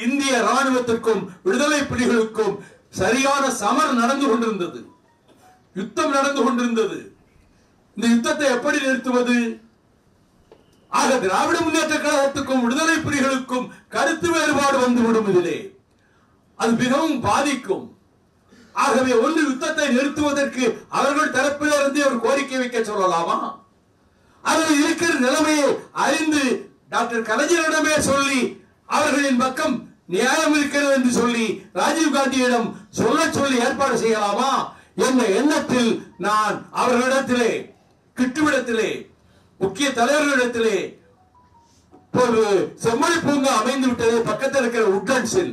இந்திய ராணுவத்திற்கும் விடுதலை புலிகளுக்கும் சரியான சமர் நடந்து கொண்டிருந்தது. யுத்தம் நடந்து கொண்டிருந்தது. இந்த யுத்தத்தை எப்படி நிறுத்துவது? ஆக திராவிட முன்னேற்ற கழகத்துக்கும் விடுதலை புலிகளுக்கும் கருத்து வேறுபாடு வந்துவிடும் இதிலே. அது மிகவும் பாதிக்கும். ஆகவே ஒன்று யுத்தத்தை நிறுத்துவதற்கு அவர்கள் தரப்பிலிருந்து ஒரு கோரிக்கை வைக்க சொல்லலாமா? அதில் இருக்கிற நிலைமையை அறிந்து டாக்டர் கலைஞரிடமே சொல்லி அவர்களின் பக்கம் நியாயம் இருக்கிறது என்று சொல்லி ராஜீவ் காந்தியிடம் சொல்ல சொல்லி ஏற்பாடு செய்யலாமா என்ற எண்ணத்தில் நான் அவர்களிடத்திலே கிட்டுவிடத்திலே முக்கிய தலைவர்களிடத்திலே ஒரு செம்மொழி பூங்கா அமைந்து விட்டது. பக்கத்தில் இருக்கிற உட்லண்ட்ஸில்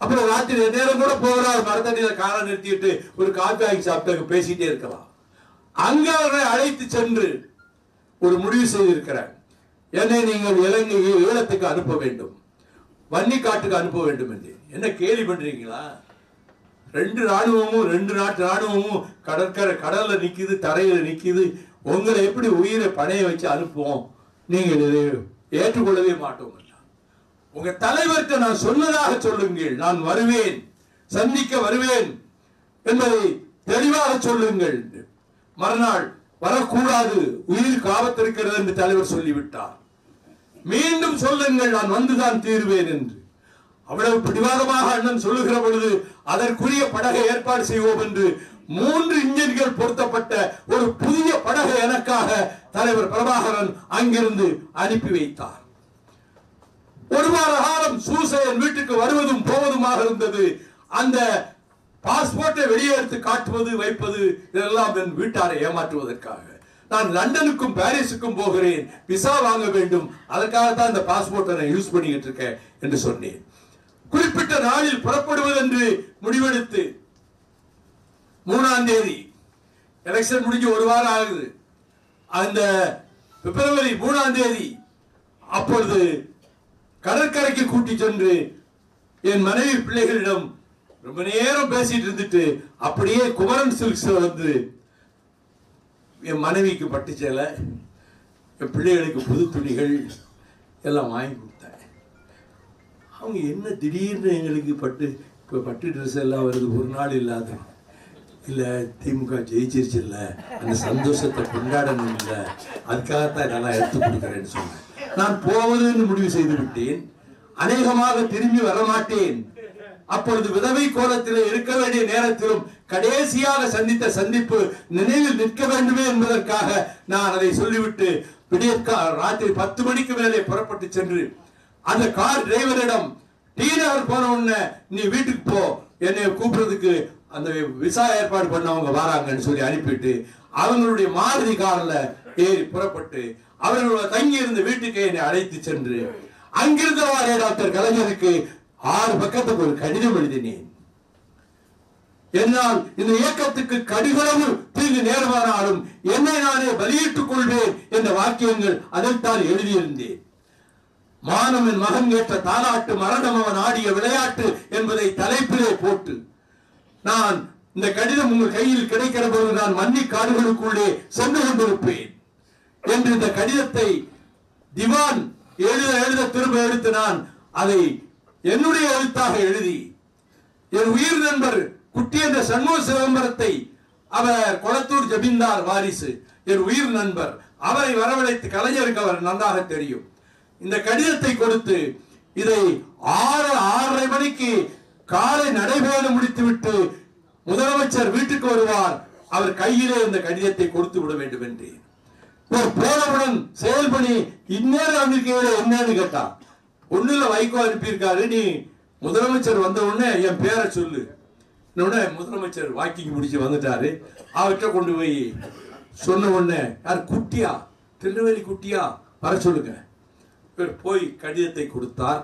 அப்புறம் ராத்திரி நேரம் கூட போகிறார் மரத்தடியில் காரை நிறுத்திட்டு ஒரு காப்பி வாங்கி சாப்பிட்டு பேசிட்டே இருக்கலாம். அங்க அவர்களை அழைத்து சென்று ஒரு முடிவு செய்திருக்கிறார். என்னை நீங்கள் இலங்கை ஈழத்துக்கு அனுப்ப வேண்டும். வன்னி காட்டுக்கு அனுப்ப வேண்டும் என்று. என்ன கேலி பண்றீங்களா? ரெண்டு ராணுவமும் ரெண்டு நாட்டு ராணுவமும் கடற்கரை கடல்ல நிக்குது தரையில நிக்குது. உங்களை எப்படி உயிரை பணைய வச்சு அனுப்புவோம்? நீங்கள் இதை ஏற்றுக்கொள்ளவே மாட்டோம் உங்க தலைவர்கிட்ட நான் சொன்னதாக சொல்லுங்கள். நான் வருவேன். சந்திக்க வருவேன் என்பதை தெளிவாக சொல்லுங்கள். மறுநாள் வரக்கூடாது. உயிருக்கு ஆபத்து என்று தலைவர் சொல்லிவிட்டார். மீண்டும் சொல்லுங்கள் நான் வந்துதான் தீர்வேன் என்று. அவ்வளவு பிடிவாதமாக அண்ணன் சொல்லுகிற பொழுது அதற்குரிய படகை ஏற்பாடு செய்வோம் என்று மூன்று இன்ஜின்கள் பொருத்தப்பட்ட ஒரு புதிய படகை எனக்காக தலைவர் பிரபாகரன் அங்கிருந்து அனுப்பி வைத்தார். ஒரு வார காலம் சூசையன் வீட்டுக்கு வருவதும் போவதுமாக இருந்தது. அந்த பாஸ்போர்ட்டை வெளியே எடுத்து காட்டுவது வைப்பது இதெல்லாம் என் வீட்டாரை ஏமாற்றுவதற்காக. நான் லண்டனுக்கும் பாரிஸுக்கும் போகிறேன். விசா வாங்க வேண்டும். அதற்காக தான் இந்த பாஸ்போர்ட்டை நான் யூஸ் பண்ணிக்கிட்டு இருக்கேன் என்று சொன்னேன். குறிப்பிட்ட நாளில் புறப்படுவது என்று முடிவெடுத்து மூணாம் தேதி எலெக்ஷன் முடிஞ்சு ஒரு வாரம் ஆகுது. அந்த பிப்ரவரி மூணாம் தேதி அப்பொழுது கடற்கரைக்கு கூட்டி சென்று என் மனைவி பிள்ளைகளிடம் ரொம்ப நேரம் பேசிட்டு இருந்துட்டு அப்படியே குமரன் சில்க்ஸ் வந்து என் மனைவிக்கு பட்டு சேலை என் பிள்ளைகளுக்கு புது துணிகள் எல்லாம் வாங்கி கொடுத்தேன். அவங்க என்ன திடீர்னு எங்களுக்கு பட்டு இப்போ பட்டு ட்ரெஸ் எல்லாம் வருது ஒரு நாள் இல்லாத இல்லை திமுக ஜெயிச்சிருச்சு இல்லை அந்த சந்தோஷத்தை கொண்டாடணும் இல்லை அதுக்காகத்தான் இதெல்லாம் எடுத்து கொடுக்குறேன்னு சொன்னேன். நான் போவதுன்னு முடிவு செய்து விட்டேன். அநேகமாக திரும்பி வரமாட்டேன். அப்பொழுது விதவை கோலத்தில் இருக்க வேண்டிய நேரத்திலும் கடைசியாக சந்தித்த சந்திப்பு நினைவில் நிற்க வேண்டுமே என்பதற்காக நான் அதை சொல்லிவிட்டு விடியற்கா ராத்திரி பத்து மணிக்கு மேலே புறப்பட்டு சென்று அந்த கார் டிரைவரிடம் டி நகர் போன உடனே நீ வீட்டுக்கு போ. என்னை கூப்பிடுறதுக்கு அந்த விசா ஏற்பாடு பண்ணவங்க வராங்கன்னு சொல்லி அனுப்பிட்டு அவங்களுடைய மாருதி கார்ல ஏறி புறப்பட்டு அவர்களோட தங்கி இருந்த வீட்டுக்கு என்னை அழைத்து சென்று அங்கிருந்தவாறே டாக்டர் கலைஞருக்கு ஆறு பக்கத்துக்கு ஒரு கடிதம் எழுதினேன். என்னால் இந்த இயக்கத்துக்கு கடிகளவு தீங்கு நேர்மானாலும் என்னை நானே பலியிட்டுக் கொள்வேன் என்ற வாக்கியங்கள் அதைத்தான் எழுதியிருந்தேன். மானவன் மகன் ஏற்ற தாலாட்டு மரணம் அவன் ஆடிய விளையாட்டு என்பதை தலைப்பிலே போட்டு நான் இந்த கடிதம் உங்கள் கையில் கிடைக்கிற போது நான் மன்னி காடுகளுக்குள்ளே சென்று கொண்டிருப்பேன் என்று இந்த கடிதத்தை திவான் எழுத எழுத திரும்ப எடுத்து நான் அதை என்னுடைய எழுத்தாக எழுதி என் உயிர் நண்பர் குட்டி என்ற சண்முக சிதம்பரத்தை அவர் கொளத்தூர் ஜபிந்தார் வாரிசு என் உயிர் நண்பர். அவரை வரவழைத்து கலைஞருக்கு அவர் நன்றாக தெரியும். இந்த கடிதத்தை கொடுத்து இதை ஆறு ஆறரை மணிக்கு காலை நடைபயணம் முடித்துவிட்டு முதலமைச்சர் வீட்டுக்கு வருவார். அவர் கையிலே இந்த கடிதத்தை கொடுத்து விட வேண்டும் என்று போனவுடன் செயல்பணி இந்நேரம் அமெரிக்கையில என்னன்னு கேட்டார் ஒண்ணுல வைகோ அனுப்பியிருக்காரு. நீ முதலமைச்சர் வந்த உடனே என் பேரை சொல்லு. உடனே முதலமைச்சர் வாக்கிங் முடிச்சு வந்துட்டாரு. அவர்கிட்ட கொண்டு போய் சொன்ன உடனே யார் குட்டியா? திருநெல்வேலி குட்டியா? வர சொல்லுங்க. இவர் போய் கடிதத்தை கொடுத்தார்.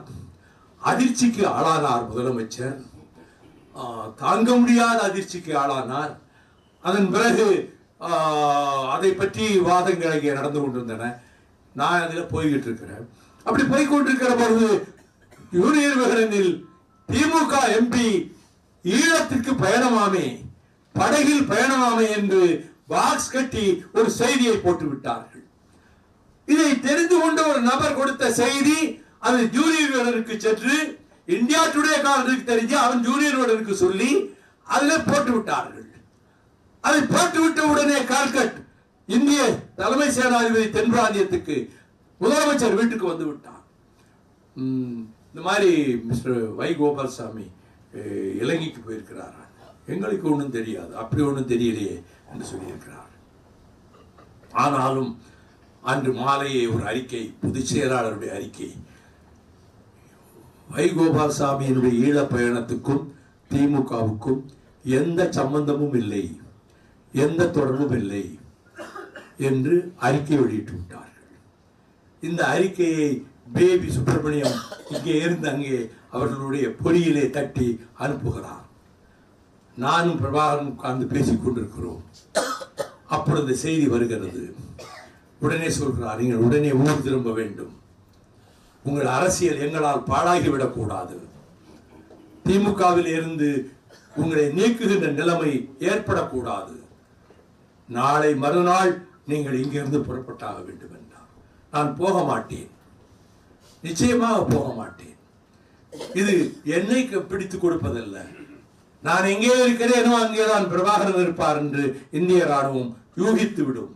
அதிர்ச்சிக்கு ஆளானார் முதலமைச்சர். தாங்க முடியாத அதிர்ச்சிக்கு ஆளானார். அதன் பிறகு அதை பற்றி வாதங்கள் இங்கே நடந்து கொண்டிருந்தன. நான் அதில் போய்கிட்டு இருக்கிறேன். அப்படி போய்கொண்டிருக்கிற பொழுது யூனியன் விகடனில் திமுக எம்பி ஈழத்திற்கு பயணமாமே படகில் பயணமாமே என்று பாக்ஸ் கட்டி ஒரு செய்தியை போட்டு விட்டார்கள் இதை தெரிந்து கொண்ட ஒரு நபர் கொடுத்த செய்தி அது வீரருக்கு சென்று இந்தியா டுடே காலருக்கு தெரிஞ்சு அவன் ஜூனியர் வீரருக்கு சொல்லி அதில் போட்டு விட்டார்கள் அதை போட்டு விட்ட உடனே கால்கட் இந்திய தலைமை சேனாதிபதி தென் பிராந்தியத்துக்கு முதலமைச்சர் வீட்டுக்கு வந்து விட்டான். இந்த மாதிரி மிஸ்டர் வை கோபால்சாமி இலங்கைக்கு போயிருக்கிறாரா? எங்களுக்கு ஒன்றும் தெரியாது. அப்படி ஒன்றும் தெரியலையே என்று சொல்லியிருக்கிறார். ஆனாலும் அன்று மாலையே ஒரு அறிக்கை பொதுச் செயலாளருடைய அறிக்கை. வை கோபால்சாமியினுடைய ஈழப் பயணத்துக்கும் திமுகவுக்கும் எந்த சம்பந்தமும் இல்லை. எந்த தொடர்பும் இல்லை என்று அறிக்கை வெளியிட்டு விட்டார். இந்த அறிக்கையை பேபி சுப்பிரமணியம் இங்கே இருந்து அங்கே அவர்களுடைய பொறியிலே தட்டி அனுப்புகிறார். நானும் பிரபாகரன் உட்கார்ந்து பேசிக் கொண்டிருக்கிறோம். அப்பொழுது செய்தி வருகிறது. உடனே சொல்கிறார் நீங்கள் உடனே ஊர் திரும்ப வேண்டும். உங்கள் அரசியல் எங்களால் பாழாகிவிடக்கூடாது திமுகவில் இருந்து உங்களை நீக்குகின்ற நிலைமை ஏற்படக்கூடாது நாளை மறுநாள் நீங்கள் இங்கிருந்து புறப்பட்டாக வேண்டும் நான் போக மாட்டேன் நிச்சயமாக போக மாட்டேன் இது என்னை பிடித்து பிடித்துக் கொடுப்பதல்ல. நான் எங்கே இருக்கிறேனோ அங்கேதான் பிரபாகரன் இருப்பார் என்று இந்திய ராணுவம் யூகித்து விடும்.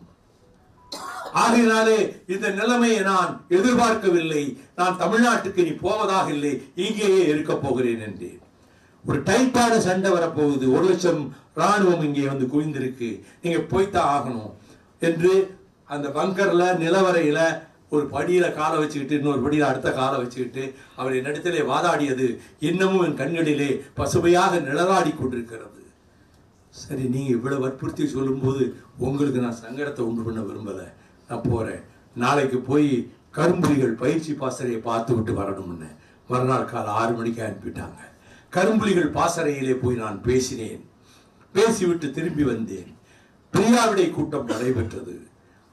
ஆகையினாலே இந்த நிலைமையை நான் எதிர்பார்க்கவில்லை. நான் தமிழ்நாட்டுக்கு நீ போவதாக இல்லை. இங்கேயே இருக்க போகிறேன் என்றேன். ஒரு டைட்டான சண்டை வரப்போகுது. ஒரு லட்சம் ராணுவம் இங்கே வந்து குவிந்திருக்கு. நீங்க போய்த்தான் ஆகணும் என்று அந்த பங்கரில் நிலவரையில் ஒரு படியில் காலை வச்சுக்கிட்டு இன்னொரு படியில் அடுத்த காலை வச்சுக்கிட்டு அவரை நடுத்திலே வாதாடியது. இன்னமும் என் கண்களிலே பசுமையாக நிழலாடி கொண்டிருக்கிறது. சரி நீங்கள் இவ்வளோ வற்புறுத்தி சொல்லும்போது உங்களுக்கு நான் சங்கடத்தை உண்டு பண்ண விரும்பலை. நான் போகிறேன் நாளைக்கு போய் கரும்புலிகள் பயிற்சி பாசறையை பார்த்து விட்டு வரணும்னு. மறுநாள் காலை ஆறு மணிக்கு அனுப்பிட்டாங்க. கரும்புலிகள் பாசறையிலே போய் நான் பேசினேன். பேசிவிட்டு திரும்பி வந்தேன். பிரியாவிடை கூட்டம் நடைபெற்றது.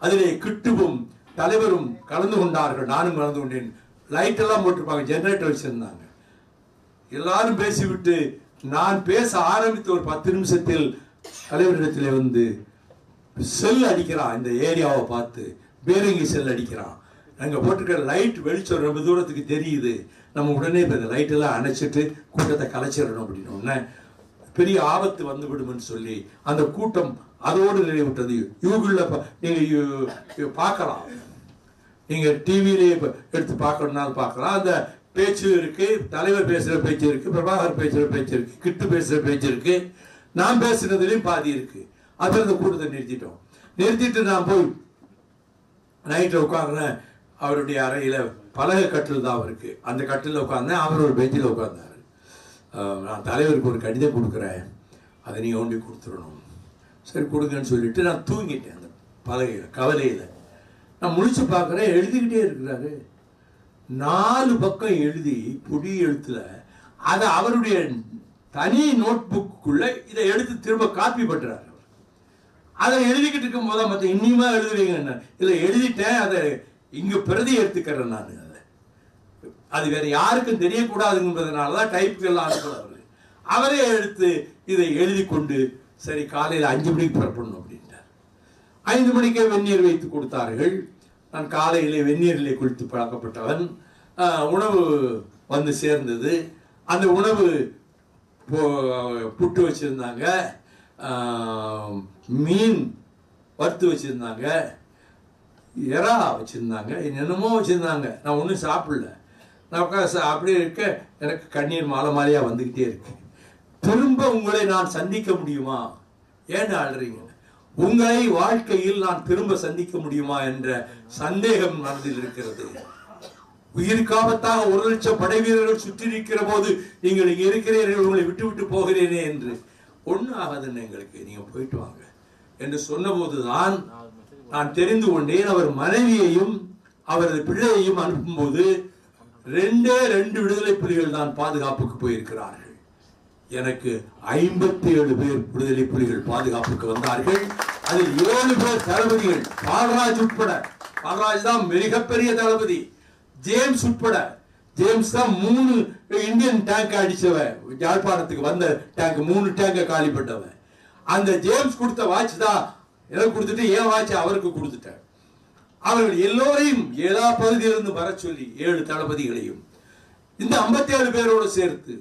அதிலே கிட்டுவும் தலைவரும் கலந்து கொண்டார்கள். நானும் கலந்து கொண்டேன். லைட் எல்லாம் போட்டிருப்பாங்க. ஜெனரேட்டர் வச்சிருந்தாங்க எல்லாரும் பேசிவிட்டு நான் பேச ஆரம்பித்த ஒரு பத்து நிமிஷத்தில் தலைவரிடத்தில் வந்து செல் அடிக்கிறான். இந்த ஏரியாவை பார்த்து பேரங்கி செல் அடிக்கிறான். அங்கே போட்டிருக்கிற லைட் வெளிச்சம் ரொம்ப தூரத்துக்கு தெரியுது. நம்ம உடனே இப்போ இந்த லைட்டெல்லாம் அணைச்சிட்டு கூட்டத்தை கலைச்சிடணும் அப்படின்னு உடனே பெரிய ஆபத்து வந்துவிடும்னு சொல்லி அந்த கூட்டம் அதோடு நிறைவுட்டது யூகுள்ள நீங்கள் பார்க்கலாம். நீங்கள் டிவியிலே எடுத்து பார்க்கணுன்னாலும் பார்க்கலாம். அந்த பேச்சு இருக்கு தலைவர் பேசுகிற பேச்சு இருக்குது பிரபாகர் பேசுகிற பேச்சு இருக்குது கிட்டு பேசுகிற பேச்சு இருக்குது நான் பேசுனதுலயும் பாதி இருக்கு. அதில் அந்த கூட்டத்தை நிறுத்திட்டோம். நிறுத்திட்டு நான் போய் நைட்டில் உட்கார்றேன். அவருடைய அறையில் பலகை கட்டில் தான் அவருக்கு அந்த கட்டில் உட்காந்தேன் அவர் ஒரு பெஞ்சில் உட்காந்தார் நான் தலைவருக்கு ஒரு கடிதம் கொடுக்குறேன். அதை நீ ஒண்டி கொடுத்துடணும். சரி கொடுங்கன்னு சொல்லிட்டு நான் தூங்கிட்டேன் அந்த பலகையில் கவலையில். நான் முழிச்சு பார்க்குறேன் எழுதிக்கிட்டே இருக்கிறாரு. நாலு பக்கம் எழுதி பொடி எழுத்துல அதை அவருடைய தனி நோட் புக்குள்ளே இதை எடுத்து திரும்ப காப்பி பண்ணுறாரு அவர். அதை எழுதிக்கிட்டு இருக்கும் போது மற்ற இன்னியுமா எழுதுவீங்க இல்லை எழுதிட்டேன் அதை இங்கே பிரதி எடுத்துக்கிறேன் நான் அதை. அது வேற யாருக்கும் தெரியக்கூடாதுங்கிறதுனால தான் டைப்புகள்லாம் அனுப்புகிறார் அவரே. எடுத்து இதை எழுதி கொண்டு சரி காலையில் அஞ்சு மணிக்கு புறப்படணும் அப்படின்ட்டார். ஐந்து மணிக்கே வெந்நீர் வைத்து கொடுத்தார்கள். நான் காலையிலே வெந்நீரிலே குளித்து பழக்கப்பட்டவன். உணவு வந்து சேர்ந்தது. அந்த உணவு போ- புட்டு வச்சுருந்தாங்க. மீன் வறுத்து வச்சுருந்தாங்க. எறா வச்சுருந்தாங்க. என்னென்னமோ வச்சுருந்தாங்க. நான் ஒன்றும் சாப்பிடல. நான் உட்காந்து சா- அப்படியே இருக்க எனக்கு கண்ணீர் மாலை மாலையாக வந்துக்கிட்டே இருக்கு. திரும்ப உங்களை நான் சந்திக்க முடியுமா? ஏன் அழுறீங்க? உங்களை வாழ்க்கையில் நான் திரும்ப சந்திக்க முடியுமா என்ற சந்தேகம் மனதில் இருக்கிறது. உயிருக்காபத்தாக ஒரு லட்சம் படை வீரர்கள் சுற்றி இருக்கிற போது நீங்கள் இங்கே இருக்கிறீர்கள் உங்களை விட்டு விட்டு போகிறேனே என்று. ஒன்றும் ஆகாதுன்னு எங்களுக்கு நீங்க போயிட்டு வாங்க என்று சொன்னபோதுதான் நான் தெரிந்து கொண்டேன். அவர் மனைவியையும் அவரது பிள்ளையையும் அனுப்பும்போது ரெண்டே ரெண்டு விடுதலை புலிகள் தான் பாதுகாப்புக்கு போயிருக்கிறார்கள். எனக்கு ஐம்பத்தி ஏழு பேர் விடுதலை புலிகள் பாதுகாப்புக்கு வந்தார்கள். அதில் ஏழு பேர் தளபதிகள். பால்ராஜ் உட்பட. பால்ராஜ் தான் மிகப்பெரிய தளபதி. ஜேம்ஸ் உட்பட. ஜேம்ஸ் தான் மூணு இந்தியன் டேங்க் அடிச்சவன் யாழ்ப்பாணத்துக்கு வந்த டேங்க் மூணு டேங்க காலிப்பட்டவன் அந்த ஜேம்ஸ் கொடுத்த வாட்ச் தான் எனக்கு கொடுத்துட்டு என் வாட்ச் அவருக்கு கொடுத்துட்டேன். அவர்கள் எல்லோரையும் ஏதா பகுதியிலிருந்து வர சொல்லி ஏழு தளபதிகளையும் இந்த 57 பேரோட சேர்த்து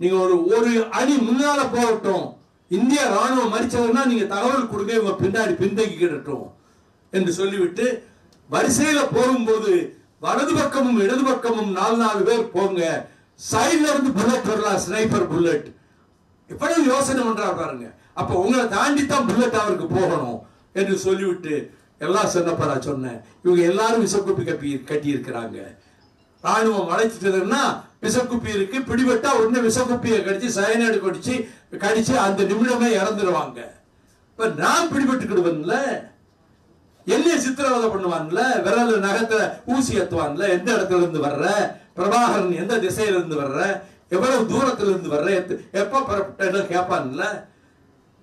நீங்க ஒரு ஒரு அணி முன்னால போகட்டும். இந்திய ராணுவம் மறிச்சதுன்னா நீங்க தகவல் கொடுங்க இவங்க பின்னாடி பின்தங்கிக்கிடட்டும் என்று சொல்லிவிட்டு வரிசையில போகும்போது வலது பக்கமும் இடது பக்கமும் நாலு நாலு பேர் போங்க. சைட்ல இருந்து புல்லட் வரலாம் ஸ்னைப்பர் புல்லட் எவ்வளவு யோசனை பண்றா பாருங்க. அப்ப உங்களை தாண்டி தான் புல்லட் அவருக்கு போகணும் என்று சொல்லிவிட்டு எல்லாம் சொன்னப்ப நான் சொன்னேன் இவங்க எல்லாரும் விசக்குப்பி கப்பி கட்டி இருக்கிறாங்க ராணுவம் அழைச்சிட்டதுன்னா விசக்குப்பி இருக்கு. பிடிபட்டா உடனே விசக்குப்பியை கடிச்சு சயனைடு கடிச்சு கடிச்சு அந்த நிமிடமே இறந்துருவாங்க. இப்ப நான் பிடிபட்டுக்கிடுவேன்ல. எல்லைய சித்திரவதை பண்ணுவான்ல விரல் நகத்துல ஊசி ஏத்துவான்ல எந்த இடத்துல இருந்து வர்ற? பிரபாகரன் எந்த திசையில இருந்து வர்ற? எவ்வளவு தூரத்துல இருந்து வர்ற? எத்த- எப்ப புறப்பட்ட கேட்பான்ல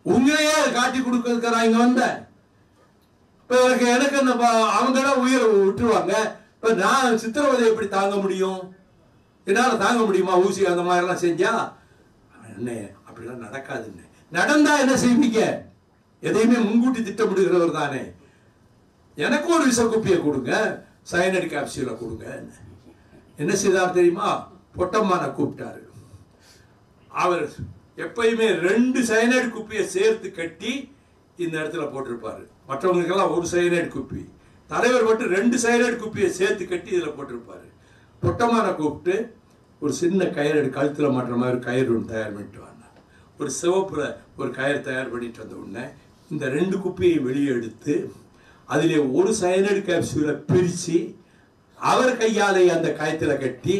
உங்களையே காட்டி கொடுக்கறதுக்கு நான் இங்க வந்தேன். இப்ப எனக்கு எனக்கு என்ன அவங்க எல்லாம் உயிரை விட்டுருவாங்க. இப்ப நான் சித்திரவதை எப்படி தாங்க முடியும்? என்னால தாங்க முடியுமா? ஊசி அந்த மாதிரி எல்லாம் செஞ்சா என்ன அப்படிலாம் நடக்காதுன்னு நடந்தா என்ன செய்வீங்க? எதையுமே முன்கூட்டி திட்டமிடுகிறவர் தானே. எனக்கும் ஒரு விசக்குப்பியை கொடுங்க. சயனடி கேப்சியூலை கொடுங்க. என்ன செய்தார் தெரியுமா? பொட்டம்மான கூப்பிட்டாரு. அவர் எப்பயுமே ரெண்டு சயனைடு குப்பியை சேர்த்து கட்டி இந்த இடத்துல போட்டிருப்பாரு. மற்றவங்களுக்கெல்லாம் ஒரு சயனைடு குப்பி. தலைவர் மட்டும் ரெண்டு சயனைடு குப்பியை சேர்த்து கட்டி இதில் போட்டிருப்பாரு. பொட்டமான கூப்பிட்டு ஒரு சின்ன கயிறு கழுத்தில் மாட்டுற மாதிரி கயிறு ஒன்று தயார் பண்ணிட்டு வந்தார் ஒரு சிவப்புல ஒரு கயிறு தயார் பண்ணிட்டு வந்த உடனே இந்த ரெண்டு குப்பியை வெளியே எடுத்து அதிலே ஒரு சைனடு கேப்சூலை பிரித்து அவர் கையாலே அந்த கயத்தில் கட்டி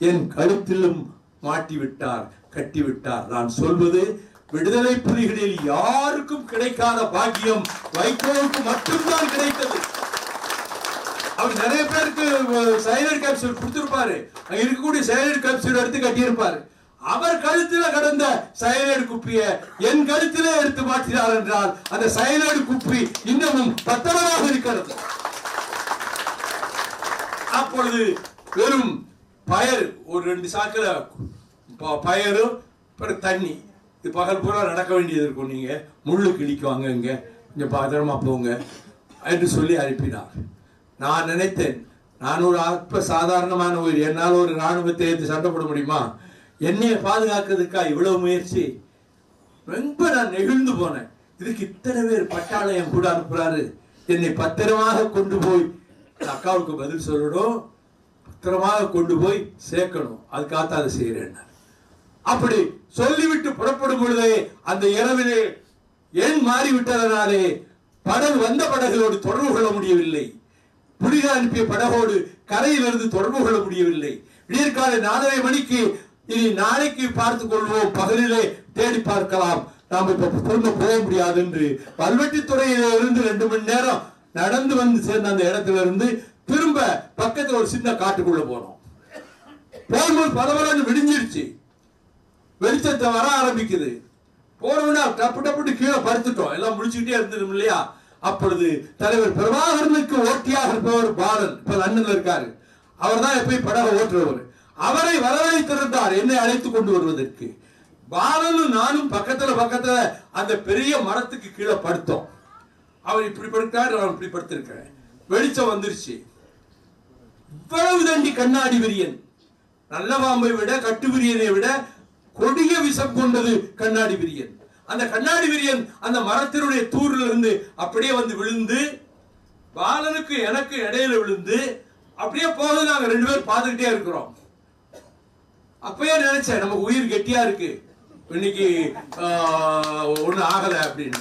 என் கழுத்திலும் மாட்டி விட்டார் கட்டி விட்டார். நான் சொல்வது விடுதலை புலிகளில் யாருக்கும் கிடைக்காத பாக்கியம் வைகோவுக்கு மட்டும்தான் கிடைத்தது. அவர் நிறைய பேருக்கு சைலண்ட் கேப்சூல் கொடுத்துருப்பாரு. அங்க இருக்கக்கூடிய சைலண்ட் கேப்சூல் எடுத்து கட்டியிருப்பாரு. அவர் கழுத்துல கடந்த சைலண்ட் குப்பிய என் கழுத்திலே எடுத்து மாற்றினார் என்றால் அந்த சைலண்ட் குப்பி இன்னமும் பத்திரமாக இருக்கிறது. அப்பொழுது வெறும் பயர் ஒரு ரெண்டு சாக்கில் பயரும் தண்ணி. இது பகல் பூரா நடக்க வேண்டியது இருக்கும். நீங்க முள்ளு கிழிக்குவாங்க இங்க. கொஞ்சம் பத்திரமா போங்க. என்று சொல்லி அனுப்பினார். நான் நினைத்தேன். நான் ஒரு அற்ப சாதாரணமான உயிர். என்னால் ஒரு ராணுவத்தை எடுத்து சண்டை போட முடியுமா? என்னையை பாதுகாக்கிறதுக்கா இவ்வளவு முயற்சி. ரொம்ப நான் நெகிழ்ந்து போனேன். இதுக்கு இத்தனை பேர் பட்டாளம் என் கூட அனுப்புறாரு. என்னை பத்திரமாக கொண்டு போய் என் அக்காவுக்கு பதில் சொல்லணும். பத்திரமாக கொண்டு போய் சேர்க்கணும். அதுக்காக அதை செய்கிறேன் அப்படி சொல்லிவிட்டு புறப்படும் பொழுதே அந்த இரவிலே எண் மாறிவிட்டதனாலே படகு வந்த படகுகளோடு தொடர்பு கொள்ள முடியவில்லை. புலிகள் அனுப்பிய படகோடு கரையிலிருந்து தொடர்பு கொள்ள முடியவில்லை. விடியற்காலை நாலரை மணிக்கு இனி நாளைக்கு பார்த்துக் கொள்வோம். பகலிலே தேடி பார்க்கலாம். நாம் இப்ப திரும்ப போக முடியாது என்று வல்வெட்டித்துறையில இருந்து ரெண்டு மணி நேரம் நடந்து வந்து சேர்ந்த அந்த இடத்துல இருந்து திரும்ப பக்கத்துல ஒரு சின்ன காட்டுக்குள்ள போனோம். போகும்போது பரபரன்னு விடிஞ்சிருச்சு. வெளிச்சத்தை வர ஆரம்பிக்குது. போனோம்னா டப்பு டப்புட்டு கீழே படுத்துட்டோம். எல்லாம் முடிச்சுக்கிட்டே இருந்துடும் இல்லையா? அப்பொழுது தலைவர் பிரபாகரனுக்கு ஓட்டியாக இருப்பவர் பாலன் இப்ப லண்டன்ல இருக்காரு. அவர் தான் எப்பயும் படக ஓட்டுறவர். அவரை வரவழைத்திருந்தார் என்னை அழைத்து கொண்டு வருவதற்கு. பாலனும் நானும் பக்கத்துல பக்கத்துல அந்த பெரிய மரத்துக்கு கீழே படுத்தோம். அவர் இப்படி படுத்தார் அவர் இப்படி படுத்திருக்கிறேன். வெளிச்சம் வந்துருச்சு. இவ்வளவு தண்டி கண்ணாடி விரியன். நல்ல பாம்பை விட கட்டு விரியனை விட கொடிய விஷம் கொண்டது கண்ணாடி விரியன். அந்த கண்ணாடி விரியன் அந்த மரத்தினுடைய தூரில் இருந்து அப்படியே வந்து விழுந்து பாலனுக்கு எனக்கு இடையில விழுந்து அப்படியே போகுது நாங்க ரெண்டு பேரும் பார்த்துக்கிட்டே இருக்கிறோம். அப்பயே நினைச்சேன் நமக்கு உயிர் கெட்டியா இருக்கு. இன்னைக்கு ஒண்ணு ஆகல அப்படின்னு.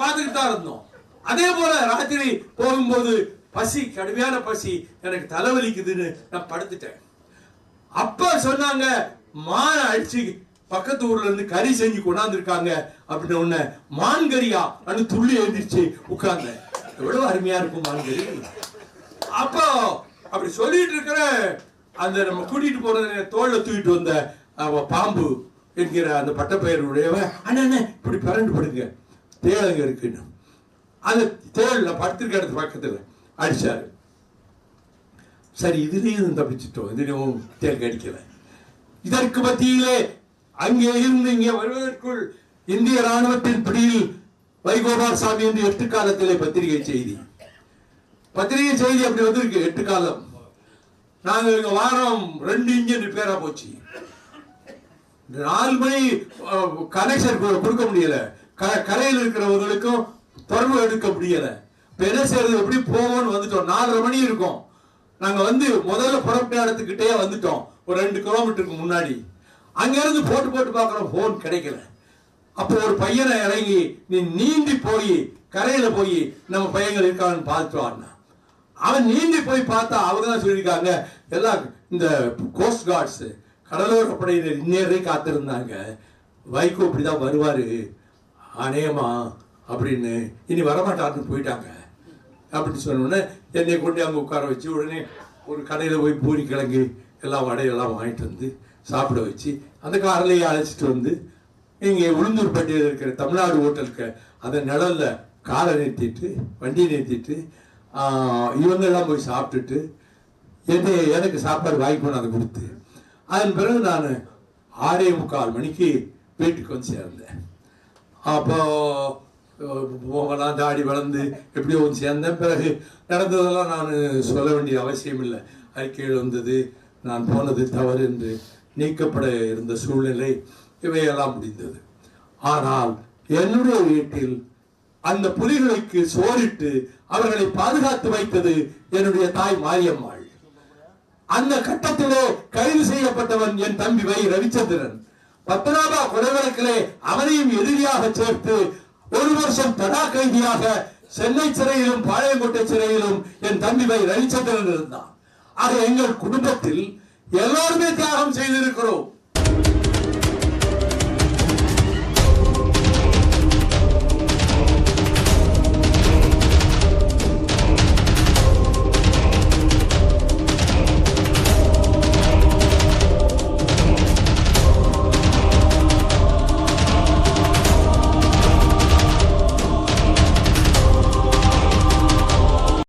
பார்த்துக்கிட்டு தான் இருந்தோம். அதே போல ராத்திரி போகும்போது பசி கடுமையான பசி எனக்கு தலைவலிக்குதுன்னு நான் படுத்துட்டேன். அப்ப சொன்னாங்க மான் அடிச்சு பக்கத்து ஊர்ல இருந்து கறி செஞ்சு கொண்டாந்துருக்காங்க அப்படின்னு ஒண்ணு மான்கறியா? அப்படின்னு துள்ளி எழுந்திருச்சு உட்கார்ந்த எவ்வளவு அருமையா இருக்கும் மான்கறி. அப்போ அப்படி சொல்லிட்டு இருக்கிற அந்த நம்ம கூட்டிட்டு போற தோல்ல தூக்கிட்டு வந்த பாம்பு என்கிற அந்த பட்டப்பெயருடையவன் அண்ணா இப்படி பரண்டு படுங்க. தேவங்க இருக்குன்னு. அந்த தேள்ல படுத்திருக்க இடத்து பக்கத்துல அடிச்சாரு. சரி இதுலயும் தப்பிச்சிட்டோம். இதுலயும் தேல் கடிக்கல. இதற்கு மத்தியிலே அங்கே இருந்து இங்கே வருவதற்குள் இந்திய ராணுவத்தின் பிடியில் வைகோபால் சாமி என்று எட்டு காலத்திலே பத்திரிகை செய்தி. பத்திரிகை செய்தி அப்படி வந்திருக்கு எட்டு காலம். நாங்கள் இங்க வாரம் ரெண்டு இன்ஜின் ரிப்பேரா போச்சு. நாலு மணி கனெக்ஷன் கொடுக்க முடியல. க- கரையில் இருக்கிறவங்களுக்கும் தொடர்பு எடுக்க முடியல. இப்ப என்ன செய்யறது எப்படி போவோம்னு வந்துட்டோம். நாலரை மணி இருக்கும். நாங்க வந்து முதல்ல புறப்பட்ட இடத்துக்கிட்டே வந்துட்டோம். ஒரு ரெண்டு கிலோமீட்டருக்கு முன்னாடி. அங்க இருந்து போட்டு போட்டு பார்க்குறோம் ஃபோன் கிடைக்கல. அப்போ ஒரு பையனை இறங்கி நீ நீந்தி போய் கரையில் போய் நம்ம பையங்கள் இருக்கான்னு பார்த்துட்டு அவன் நீந்தி போய் பார்த்தா அவங்க தான் சொல்லியிருக்காங்க எல்லாம் இந்த கோஸ்ட் கார்ட்ஸு கடலோர படையினர் இந்நேரே காத்திருந்தாங்க. வைகோ இப்படிதான் வருவார். அநேகமா அப்படின்னு இனி வரமாட்டாருன்னு போயிட்டாங்க. அப்படின்னு சொன்னோடனே என்னை கொண்டு அங்கே உட்கார வச்சு உடனே ஒரு கடையில் போய் பூரி கிழங்கு எல்லாம் வடையெல்லாம் வாங்கிட்டு வந்து சாப்பிட வச்சு அந்த காரிலேயே அழைச்சிட்டு வந்து இங்கே உளுந்தூர்பட்டியில் இருக்கிற தமிழ்நாடு ஹோட்டலுக்கு அந்த நிழலில் காரை நிறுத்திட்டு வண்டியை நிறுத்திட்டு இவங்கெல்லாம் போய் சாப்பிட்டுட்டு என்னை எனக்கு சாப்பாடு வாங்கி அதை கொடுத்து. அதன் பிறகு நான் ஆறே முக்கால் மணிக்கு வீட்டுக்கு வந்து சேர்ந்தேன். அப்போ போகலாம் தாடி வளர்ந்து எப்படியோ வந்து சேர்ந்தேன். பிறகு நடந்ததெல்லாம் நான் சொல்ல வேண்டிய அவசியம் இல்லை அறிக்கையில் வந்தது நான் போனது தவறு என்று நீக்கப்பட இருந்த சூழ்நிலை இவையெல்லாம் முடிந்தது. ஆனால் என்னுடைய வீட்டில் அந்த புலிகளுக்கு சோறிட்டு அவர்களை பாதுகாத்து வைத்தது என்னுடைய தாய் மாரியம்மாள். அந்த கட்டத்திலே கைது செய்யப்பட்டவன் என் தம்பி வை ரவிச்சந்திரன். பத்மநாபா கொலைவழக்கிலே அவனையும் எதிரியாக சேர்த்து ஒரு வருஷம் தடா கைதியாக சென்னை சிறையிலும் பாளையங்கோட்டை சிறையிலும் என் தம்பி வை ரவிச்சந்திரன் இருந்தான். ஆக எங்கள் குடும்பத்தில் எல்லாருமே தியாகம் செய்திருக்கிறோம்.